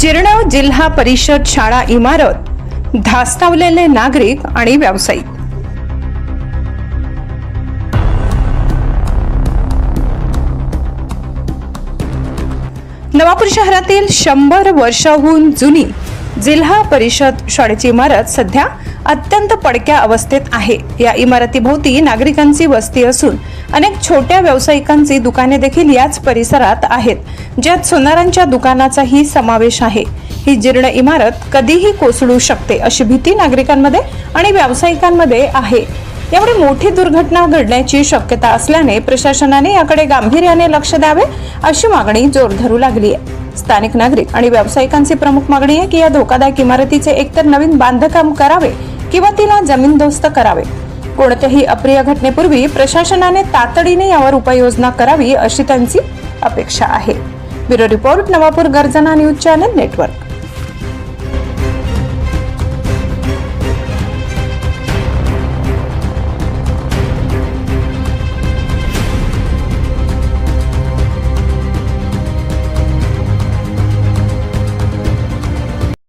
जीर्ण जिल्हा परिषद शाळा इमारत धास्तावलेले नागरिक आणि व्यावसायिक. नवापूर शहरातील शंभर वर्षाहून जुनी जिल्हा परिषद शाळेची इमारत सध्या अत्यंत पडक्या अवस्थेत आहे. या इमारतीभोवती नागरिकांची वस्ती असून अनेक छोट्या व्यावसायिकांची दुकाने देखील याच परिसरात आहेत ज्यात सोनारांच्या दुकानाचाही समावेश आहे. ही जीर्ण इमारत कधीही कोसळू शकते अशी भीती नागरिकांमध्ये आणि व्यावसायिकांमध्ये आहे. यामुळे मोठी दुर्घटना घडण्याची शक्यता असल्याने प्रशासनाने याकडे गांभीर्याने लक्ष द्यावे अशी मागणी जोर धरू लागली आहे. स्थानिक नागरिक आणि व्यावसायिकांची प्रमुख मागणी आहे की या धोकादायक इमारतीचे एकतर नवीन बांधकाम करावे किंवा तिला जमीनदोस्त करावे. कोणत्याही अप्रिय घटनेपूर्वी प्रशासनाने तातडीने यावर उपाययोजना करावी अशी त्यांची अपेक्षा आहे. ब्युरो रिपोर्ट नवापूर गर्जना न्यूज चॅनल नेटवर्क.